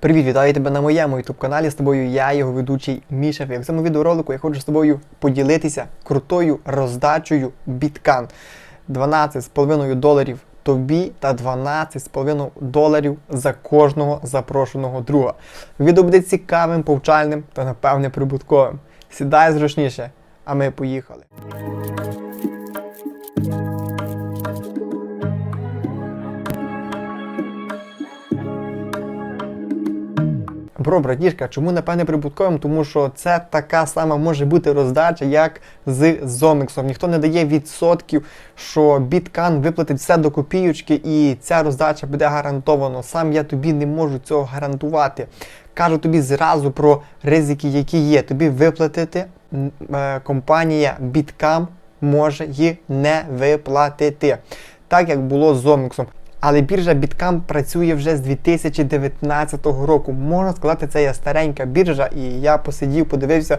Привіт, вітаю тебе на моєму youtube каналі. З тобою я, його ведучий Міша В цьому відеоролику я хочу з тобою поділитися крутою роздачею біткан. 12,5 доларів тобі та 12,5 доларів за кожного запрошеного друга. Відео буде цікавим, повчальним та напевне прибутковим. Сідай зручніше, а ми поїхали. Бро, братішка, чому напевне прибутковим? Тому що це така сама може бути роздача, як з Зоміксом. Ніхто не дає відсотків, що біткан виплатить все до копійочки, і ця роздача буде гарантовано. Сам я тобі не можу цього гарантувати. Кажу тобі зразу про ризики, які є. Тобі виплатити е, компанія Біткам може їх не виплатити. Так як було з Зоміксом. Але біржа Біткам працює вже з 2019 року. Можна сказати, це є старенька біржа, і я посидів, подивився,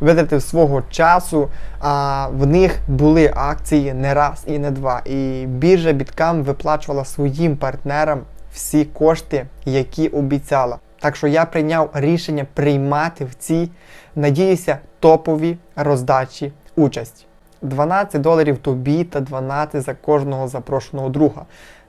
витратив свого часу. А в них були акції не раз і не два. І біржа Біткам виплачувала своїм партнерам всі кошти, які обіцяла. Так що я прийняв рішення приймати в цій, надіюся, топові роздачі участь. 12 доларів тобі та 12 за кожного запрошеного друга.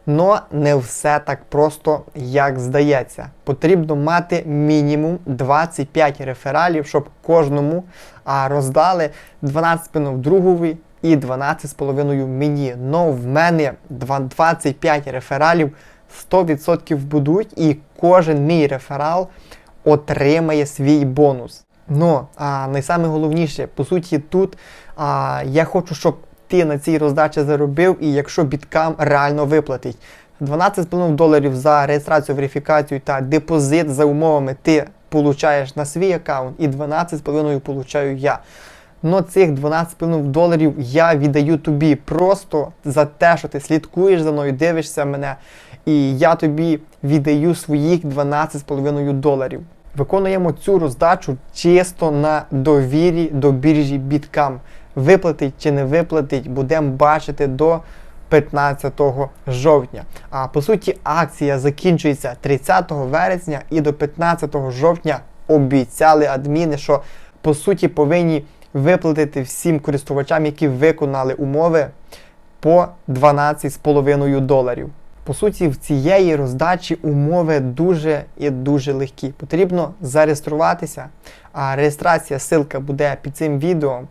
Но не все так просто, як здається. Потрібно мати мінімум 25 рефералів, щоб кожному а, роздали 12,5 другові і 12,5 мені. Но в мене 25 рефералів 100% будуть, і кожен мій реферал отримає свій бонус. Ну, а найсаме по суті, тут а, я хочу, щоб ти на цій роздачі заробив, і якщо біткам реально виплатить. 12,5 доларів за реєстрацію, верифікацію та депозит за умовами ти получаєш на свій аккаунт, і 12,5 получаю я. Но цих 12,5 доларів я віддаю тобі просто за те, що ти слідкуєш за мною, дивишся мене, і я тобі віддаю своїх 12,5 доларів. Виконуємо цю роздачу чисто на довірі до біржі Біткам. Виплатить чи не виплатить, будемо бачити до 15 жовтня. А по суті, акція закінчується 30 вересня і до 15 жовтня обіцяли адміни, що по суті повинні виплатити всім користувачам, які виконали умови по 12,5 доларів. По суті, в цієї роздачі умови дуже і дуже легкі. Потрібно зареєструватися, а реєстрація, ссылка буде під цим відео.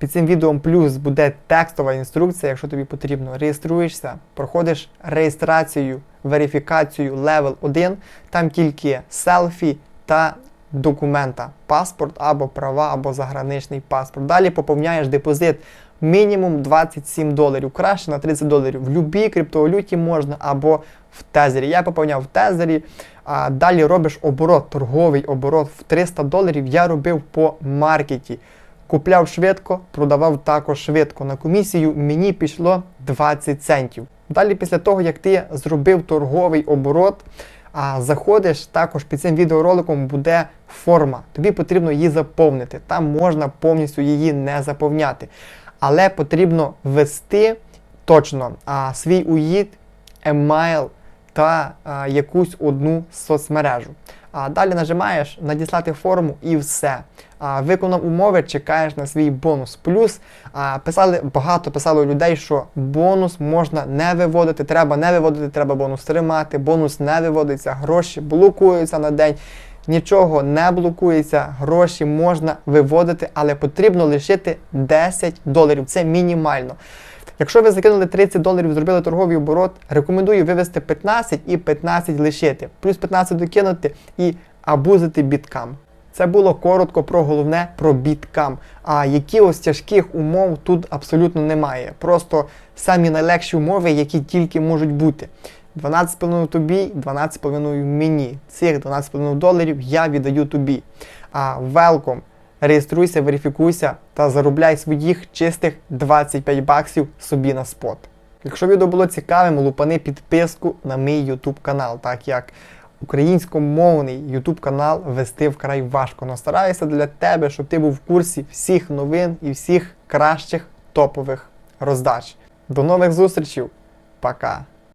Під цим відео плюс буде текстова інструкція, якщо тобі потрібно. Реєструєшся, проходиш реєстрацію, верифікацію Level 1, там тільки селфі та документа, паспорт або права, або заграничний паспорт. Далі поповняєш депозит мінімум 27 доларів, краще на 30 доларів. В будь-якій криптовалюті можна або в тезері. Я поповняв в тезері, а далі робиш оборот, торговий оборот в 300 доларів. Я робив по маркеті. Купляв швидко, продавав також швидко. На комісію мені пішло 20 центів. Далі, після того, як ти зробив торговий оборот, а заходиш також під цим відеороликом буде форма. Тобі потрібно її заповнити. Там можна повністю її не заповняти. Але потрібно ввести точно а, свій уїд, емейл та а, якусь одну соцмережу. А далі нажимаєш надіслати форму і все. А, виконав умови, чекаєш на свій бонус. Плюс а, писали багато писало людей, що бонус можна не виводити, треба не виводити, треба бонус тримати, бонус не виводиться, гроші блокуються на день. Нічого не блокується, гроші можна виводити, але потрібно лишити 10 доларів. Це мінімально. Якщо ви закинули 30 доларів, зробили торговий оборот, рекомендую вивести 15 і 15 лишити. Плюс 15 докинути і абузити біткам. Це було коротко про головне про біткам. А якихось тяжких умов тут абсолютно немає. Просто самі найлегші умови, які тільки можуть бути. 12,5 тобі, 12,5 мені. Цих 12,5 доларів я віддаю тобі. А welcome. Реєструйся, верифікуйся та заробляй своїх чистих 25 баксів собі на спот. Якщо відео було цікавим, лупани підписку на мій YouTube канал, так як українськомовний YouTube канал вести вкрай важко. Но стараюся для тебе, щоб ти був в курсі всіх новин і всіх кращих топових роздач. До нових зустрічей. Пока!